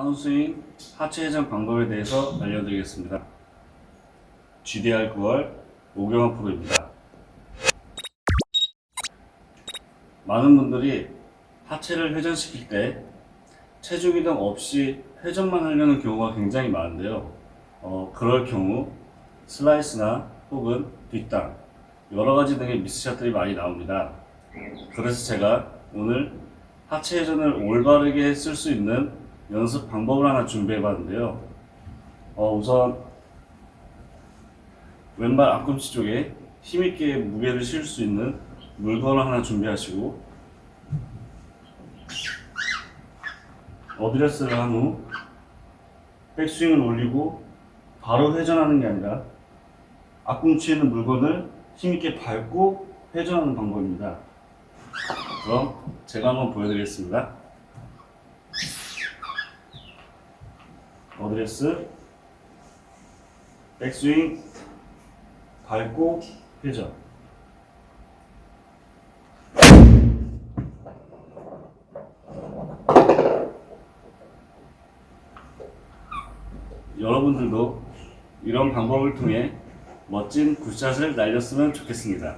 다운스윙 하체 회전 방법에 대해서 알려드리겠습니다. GDR 9월 오경환 프로입니다. 많은 분들이 하체를 회전시킬 때 체중 이동 없이 회전만 하려는 경우가 굉장히 많은데요. 어, 그럴 경우 슬라이스나 혹은 뒷땅 여러 가지 등의 미스샷들이 많이 나옵니다. 그래서 제가 오늘 하체 회전을 올바르게 쓸 수 있는 연습 방법을 하나 준비해 봤는데요. 어, 우선 왼발 앞꿈치 쪽에 힘있게 무게를 실수 있는 물건을 하나 준비하시고 어드레스를 한 후 백스윙을 올리고 바로 회전하는 게 아니라 앞꿈치에 있는 물건을 힘있게 밟고 회전하는 방법입니다. 그럼 제가 한번 보여드리겠습니다. 어드레스, 백스윙, 밟고 회전. 여러분들도 이런 방법을 통해 멋진 굿샷을 날렸으면 좋겠습니다.